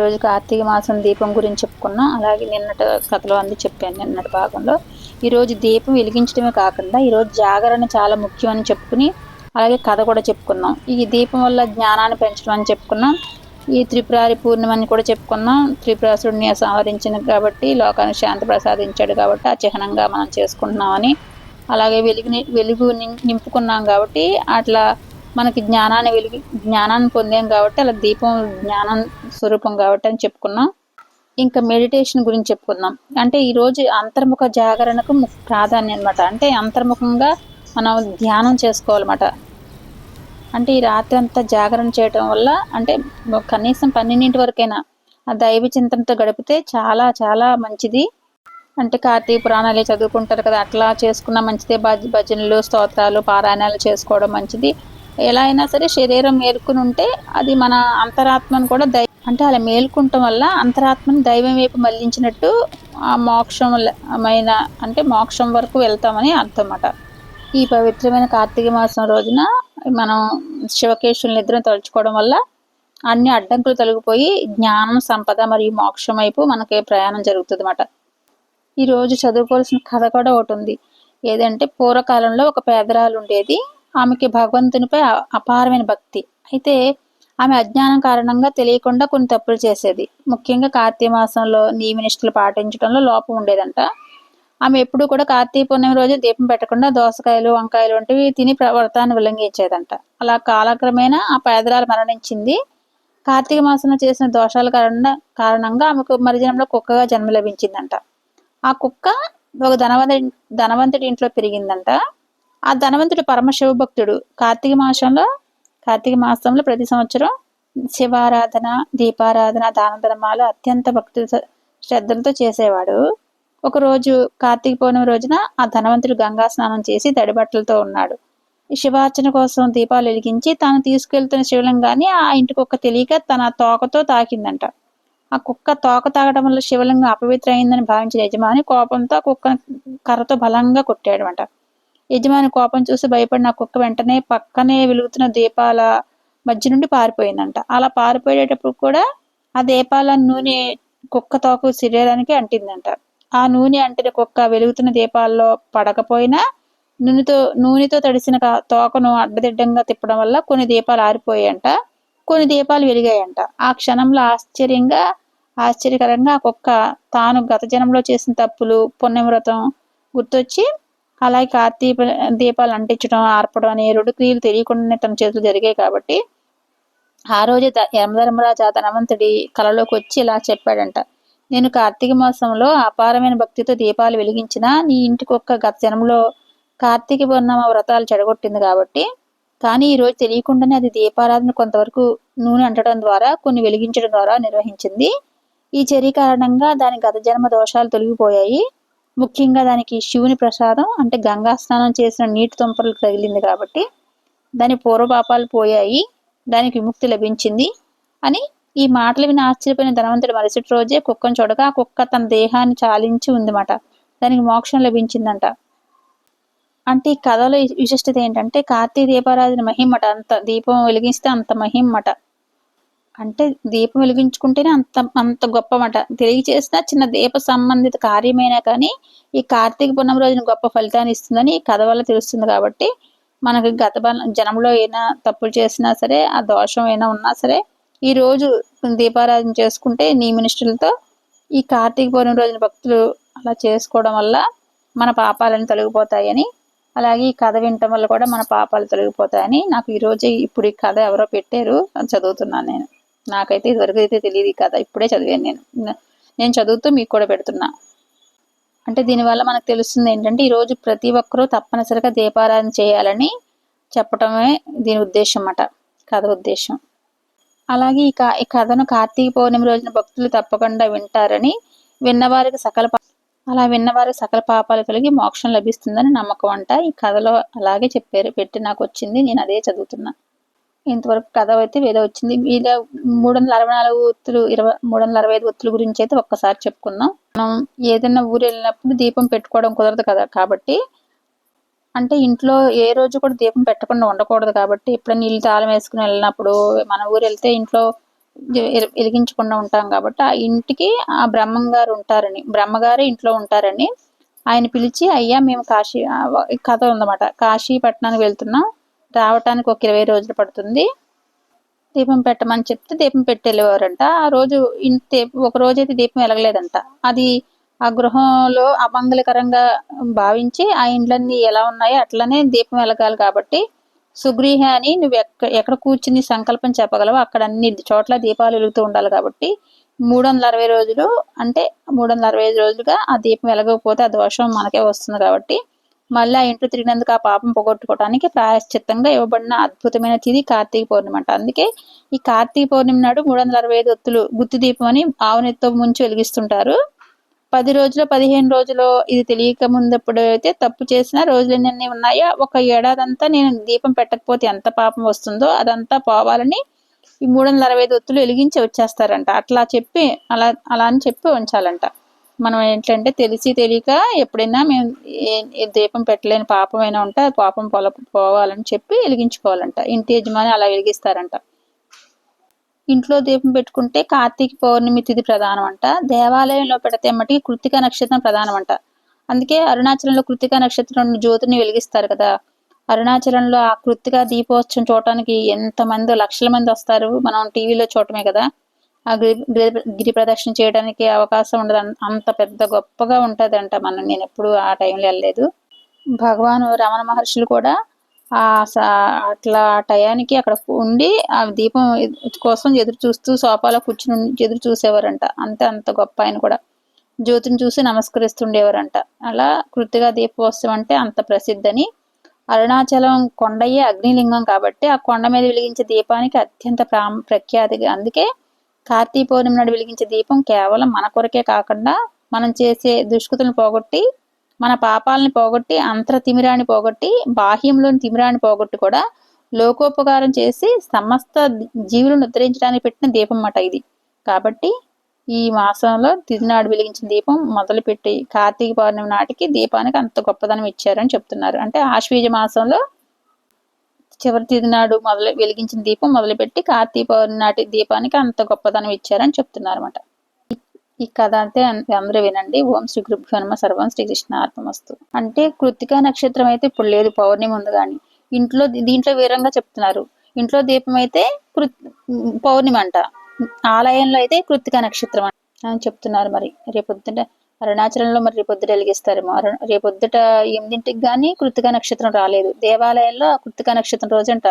రోజు కార్తీక మాసం దీపం గురించి చెప్పుకున్నాం అలాగే నిన్నటి కథలో అంది చెప్పాను నిన్నటి భాగంలో. ఈరోజు దీపం వెలిగించడమే కాకుండా ఈరోజు జాగరణ చాలా ముఖ్యమని చెప్పుకుని అలాగే కథ కూడా చెప్పుకున్నాం. ఈ దీపం వల్ల జ్ఞానాన్ని పెంచడం అని చెప్పుకున్నాం. ఈ త్రిపురారి పూర్ణిమని కూడా చెప్పుకున్నాం. త్రిపురాసుడిని సంహరించింది కాబట్టి లోకానికి శాంతి ప్రసాదించాడు కాబట్టి ఆ చిహ్నంగా మనం చేసుకుంటున్నామని అలాగే వెలుగు వెలుగు నింపుకున్నాం కాబట్టి అట్లా మనకి జ్ఞానాన్ని వెలిగి జ్ఞానాన్ని పొందాం కాబట్టి అలా దీపం జ్ఞానం స్వరూపం కాబట్టి అని చెప్పుకున్నాం. ఇంకా మెడిటేషన్ గురించి చెప్పుకుందాం. అంటే ఈరోజు అంతర్ముఖ జాగరణకు ప్రాధాన్యం అనమాట అంటే అంతర్ముఖంగా మనం ధ్యానం చేసుకోవాలన్నమాట. అంటే ఈ రాత్రి అంతా జాగరణ చేయటం వల్ల అంటే కనీసం పన్నెండింటి వరకైనా ఆ దైవ చింతనతో గడిపితే చాలా చాలా మంచిది. అంటే కార్తీక పురాణాలు చదువుకుంటారు కదా అట్లా చేసుకున్న మంచిదే. భజనలు స్తోత్రాలు పారాయణాలు చేసుకోవడం మంచిది. ఎలా అయినా సరే శరీరం మేలుకుని ఉంటే అది మన అంతరాత్మను కూడా దై అంటే అలా మేల్కుంటం వల్ల అంతరాత్మని దైవం వైపు మళ్ళించినట్టు ఆ మోక్షమైన అంటే మోక్షం వరకు వెళ్తామని అర్థం అన్నమాట ఈ పవిత్రమైన కార్తీక మాసం రోజున మనం శివకేశుని నిద్రను తలుచుకోవడం వల్ల అన్ని అడ్డంకులు తొలగిపోయి జ్ఞానం సంపద మరియు మోక్షం వైపు మనకి ప్రయాణం జరుగుతుంది అన్నమాట ఈరోజు చదువుకోవాల్సిన కథ కూడా ఒకటి ఉంది. ఏదంటే పూర్వకాలంలో ఒక పేదరాలు ఉండేది. ఆమెకి భగవంతునిపై అపారమైన భక్తి. అయితే ఆమె అజ్ఞానం కారణంగా తెలియకుండా కొన్ని తప్పులు చేసేది. ముఖ్యంగా కార్తీక మాసంలో నియమనిష్టలు పాటించడంలో లోపం ఉండేదంట. ఆమె ఎప్పుడు కూడా కార్తీక పౌర్ణమి రోజు దీపం పెట్టకుండా దోసకాయలు వంకాయలు వంటివి తిని వ్రతాన్ని ఉల్లంఘించేదంట. అలా కాలక్రమేణా ఆ పేదరాలు మరణించింది. కార్తీక మాసంలో చేసిన దోషాల కారణ కారణంగా ఆమెకు మరిజనంలో కుక్కగా జన్మ లభించిందంట. ఆ కుక్క ఒక ధనవంతుడి ధనవంతుడి ఇంట్లో పెరిగిందంట. ఆ ధనవంతుడు పరమశివ భక్తుడు. కార్తీక మాసంలో కార్తీక మాసంలో ప్రతి సంవత్సరం శివారాధన దీపారాధన దాన ధర్మాలు అత్యంత భక్తి శ్రద్ధలతో చేసేవాడు. ఒకరోజు కార్తీక పౌర్ణమి రోజున ఆ ధనవంతుడు గంగా స్నానం చేసి తడిబట్టలతో ఉన్నాడు. శివార్చన కోసం దీపాలు వెలిగించి తాను తీసుకెళ్తున్న శివలింగాన్ని ఆ ఇంటి కుక్క తెలియక తన తోకతో తాకిందంట. ఆ కుక్క తోక తాగడం వల్ల శివలింగం అపవిత్ర అయిందని భావించిన యజమాని కోపంతో ఆ కుక్కను కర్రతో బలంగా కొట్టాడు అంట యజమాని కోపం చూసి భయపడిన కుక్క వెంటనే పక్కనే వెలుగుతున్న దీపాల మధ్య నుండి పారిపోయిందంట. అలా పారిపోయేటప్పుడు కూడా ఆ దీపాల నూనె కుక్క తోక శరీరానికి అంటిందంట. ఆ నూనె అంటిన కుక్క వెలుగుతున్న దీపాల్లో పడకపోయినా నూనెతో నూనెతో తడిసిన తోకను అడ్డదిడ్డంగా తిప్పడం వల్ల కొన్ని దీపాలు ఆరిపోయాయంట. కొన్ని దీపాలు వెలిగాయంట. ఆ క్షణంలో ఆశ్చర్యంగా ఆశ్చర్యకరంగా ఆ కుక్క తాను గత జనంలో చేసిన తప్పులు పుణ్యవ్రతం గుర్తొచ్చి అలాగే కార్తీప దీపాలు అంటించడం ఆర్పడం అనే రెండు క్రియలు తెలియకుండానే తన చేతులు జరిగాయి కాబట్టి ఆ రోజు యమధర్మరాజు ఆ ధనవంతుడి కలలోకి వచ్చి ఇలా చెప్పాడంట. నేను కార్తీక మాసంలో అపారమైన భక్తితో దీపాలు వెలిగించిన నీ ఇంటికి ఒక్క గత జన్మలో కార్తీక పౌర్ణమ వ్రతాలు చెడగొట్టింది కాబట్టి కానీ ఈ రోజు తెలియకుండానే అది దీపారాధన కొంతవరకు నూనె అంటడం ద్వారా కొన్ని వెలిగించడం ద్వారా నిర్వహించింది. ఈ చర్య కారణంగా దాని గత జన్మ దోషాలు తొలగిపోయాయి. ముఖ్యంగా దానికి శివుని ప్రసాదం అంటే గంగా స్నానం చేసిన నీటి తుంపలు తగిలింది కాబట్టి దాని పూర్వపాపాలు పోయాయి దానికి విముక్తి లభించింది అని ఈ మాటలు విని ఆశ్చర్యపోయిన ధనవంతుడు మరుసటి రోజే కుక్కను చూడగా ఆ కుక్క తన దేహాన్ని చాలించి ఉందన్నమాట. దానికి మోక్షం లభించిందంట. అంటే ఈ కథలో విశిష్టత ఏంటంటే కార్తీక దీపారాధన మహిమట అంత దీపం వెలిగిస్తే అంత మహిమట. అంటే దీపం వెలిగించుకుంటేనే అంత అంత గొప్పమాట. తెలియచేసిన చిన్న దీప సంబంధిత కార్యమైనా కానీ ఈ కార్తీక పూర్ణం రోజున గొప్ప ఫలితాన్ని ఇస్తుందని ఈ కథ వల్ల తెలుస్తుంది కాబట్టి మనకి గత జనంలో అయినా తప్పులు చేసినా సరే ఆ దోషం అయినా ఉన్నా సరే ఈ రోజు దీపారాధన చేసుకుంటే నీ మినిస్టర్లతో ఈ కార్తీక పూర్ణం రోజున భక్తులు అలా చేసుకోవడం వల్ల మన పాపాలను తొలగిపోతాయని అలాగే ఈ కథ వినటం వల్ల కూడా మన పాపాలు తొలగిపోతాయని నాకు ఈరోజు ఇప్పుడు ఈ కథ ఎవరో పెట్టారు చదువుతున్నాను నేను. నాకైతే ఇదివరకు అయితే తెలియదు కదా ఇప్పుడే చదివాను నేను. నేను చదువుతూ మీకు కూడా పెడుతున్నా. అంటే దీనివల్ల మనకు తెలుస్తుంది ఏంటంటే ఈరోజు ప్రతి ఒక్కరూ తప్పనిసరిగా దీపారాధన చేయాలని చెప్పటమే దీని ఉద్దేశం అన్నమాట కథ ఉద్దేశం. అలాగే ఈ ఈ కథను కార్తీక పౌర్ణమి రోజున భక్తులు తప్పకుండా వింటారని విన్నవారికి సకల అలా విన్నవారికి సకల పాపాలు కలిగి మోక్షం లభిస్తుందని నమ్మకం అంట. ఈ కథలో అలాగే చెప్పారు పెట్టి నాకు వచ్చింది నేను అదే చదువుతున్నా. ఇంతవరకు కథ అయితే వేరే వచ్చింది. వీళ్ళ మూడు వందల అరవై నాలుగు ఒత్తులు ఇరవై మూడు వందల అరవై ఐదు ఒత్తుల గురించి అయితే ఒక్కసారి చెప్పుకుందాం. మనం ఏదైనా ఊరు వెళ్ళినప్పుడు దీపం పెట్టుకోవడం కుదరదు కదా కాబట్టి అంటే ఇంట్లో ఏ రోజు కూడా దీపం పెట్టకుండా ఉండకూడదు కాబట్టి ఎప్పుడైనా నీళ్ళు తాళం వేసుకుని వెళ్ళినప్పుడు మన ఊరు వెళ్తే ఇంట్లో వెలిగించకుండా ఉంటాం కాబట్టి ఆ ఇంటికి ఆ బ్రహ్మంగారు ఉంటారని బ్రహ్మగారే ఇంట్లో ఉంటారని ఆయన పిలిచి అయ్యా మేము కాశీ కథ ఉందన్నమాట. కాశీ పట్టణానికి వెళ్తున్నాం. రావటానికి ఒక ఇరవై రోజులు పడుతుంది. దీపం పెట్టమని చెప్తే దీపం పెట్టేళ్ళేవారంట. ఆ రోజు ఇంటి ఒక రోజు అయితే దీపం వెలగలేదంట. అది ఆ గృహంలో అమంగళకరంగా భావించి ఆ ఇండ్లన్నీ ఎలా ఉన్నాయో అట్లనే దీపం వెలగాలి కాబట్టి సుగ్రీహ అని నువ్వు ఎక్క ఎక్కడ కూర్చుని సంకల్పం చెప్పగలవో అక్కడ అన్ని చోట్ల దీపాలు వెలుగుతూ ఉండాలి కాబట్టి మూడు వందల అరవై రోజులు అంటే మూడు వందల అరవై ఐదు రోజులుగా ఆ దీపం వెలగకపోతే ఆ దోషం మనకే వస్తుంది కాబట్టి మళ్ళీ ఆ ఇంట్లో తిరిగినందుకు ఆ పాపం పోగొట్టుకోవడానికి ప్రాయశ్చిత్తంగా ఇవ్వబడిన అద్భుతమైన తిది కార్తీక పౌర్ణమి అంట అందుకే ఈ కార్తీక పౌర్ణమి నాడు మూడు వందల అరవై ఐదు ఒత్తులు గుత్తి దీపం అని ఆవునెత్తో ముంచి వెలిగిస్తుంటారు. పది రోజులు పదిహేను రోజులు ఇది తెలియక ముందప్పుడు అయితే తప్పు చేసిన రోజులు ఎన్ని ఉన్నాయో ఒక ఏడాదంతా నేను దీపం పెట్టకపోతే ఎంత పాపం వస్తుందో అదంతా పోవాలని ఈ మూడు వందల అరవై ఐదు ఒత్తులు వెలిగించి వచ్చేస్తారంట. అట్లా చెప్పి అలా అలా అని చెప్పి ఉంచాలంట. మనం ఏంటంటే తెలిసి తెలియక ఎప్పుడైనా మేము ఏ- దీపం పెట్టలేని పాపమైనా ఉంటే ఆ పాపం పొల పోవాలని చెప్పి వెలిగించుకోవాలంట. ఇంటి యజమాని అలా వెలిగిస్తారంట. ఇంట్లో దీపం పెట్టుకుంటే కార్తీక పౌర్ణమి తిథి ప్రధానం అంట దేవాలయంలో పెడితే మటుకి కృతిక నక్షత్రం ప్రధానం అంట అందుకే అరుణాచలంలో కృతిక నక్షత్రం జ్యోతిని వెలిగిస్తారు కదా. అరుణాచలంలో ఆ కృతిక దీపోత్సవం చూడటానికి ఎంత మంది లక్షల మంది వస్తారు? మనం టీవీలో చూడటమే కదా. ఆ గిరి గిరి- గిరి ప్రదక్షిణ చేయడానికి అవకాశం ఉండదు. అంత పెద్ద గొప్పగా ఉంటుందంట మనం. నేను ఎప్పుడు ఆ టైంలో వెళ్ళలేదు. భగవాన్ రమణ మహర్షులు కూడా ఆ అట్లా ఆ టయానికి అక్కడ ఉండి ఆ దీపం కోసం ఎదురు చూస్తూ సోఫాలో కూర్చుని ఎదురు చూసేవారంట. అంతే అంత గొప్ప ఆయన కూడా. జ్యోతిని చూసి నమస్కరిస్తుండేవారంట. అలా కృతిగా దీపోత్సవం అంటే అంత ప్రసిద్ధని. అరుణాచలం కొండయ్యే అగ్నిలింగం కాబట్టి ఆ కొండ మీద వెలిగించే దీపానికి అత్యంత ప్రా ప్రఖ్యాతిగా. అందుకే కార్తీక పౌర్ణమి నాడు వెలిగించే దీపం కేవలం మన కొరకే కాకుండా మనం చేసే దుష్కృతులను పోగొట్టి మన పాపాలని పోగొట్టి అంతర తిమిరాన్ని పోగొట్టి బాహ్యంలోని తిమిరాన్ని పోగొట్టి కూడా లోకోపకారం చేసి సమస్త జీవులను ఉద్ధరించడానికి పెట్టిన దీపం అన్నమాట ఇది. కాబట్టి ఈ మాసంలో తిరునాడు వెలిగించిన దీపం మొదలుపెట్టి కార్తీక పౌర్ణమి నాటికి దీపానికి అంత గొప్పదనం ఇచ్చారని చెప్తున్నారు. అంటే ఆశ్వీజ మాసంలో చివరి తిథి నాడు మొదలు వెలిగించిన దీపం మొదలుపెట్టి కార్తీక పౌర్ణమి నాటి దీపానికి అంత గొప్పదనం ఇచ్చారని చెప్తున్నారు అనమాట ఈ కథ అంతే అందరూ వినండి. ఓం శ్రీ గురుభ్యో నమ. సర్వం శ్రీ కృష్ణ ఆత్మస్తు అంటే కృతికా నక్షత్రం అయితే ఇప్పుడు లేదు. పౌర్ణమి ఉంది కానీ ఇంట్లో దీంట్లో వీరంగా చెప్తున్నారు. ఇంట్లో దీపం అయితే కృ పౌర్ణమి అంట. ఆలయంలో అయితే కృతికా నక్షత్రం అంట అని చెప్తున్నారు మరి. రేపొద్దుట అరుణాచలంలో మరి రేపొద్దుట వెలిగిస్తారేమో అరుణ రేపొద్దుట ఎనిమిదింటికి కానీ కృతిక నక్షత్రం రాలేదు. దేవాలయంలో ఆ కృతికా నక్షత్రం రోజంట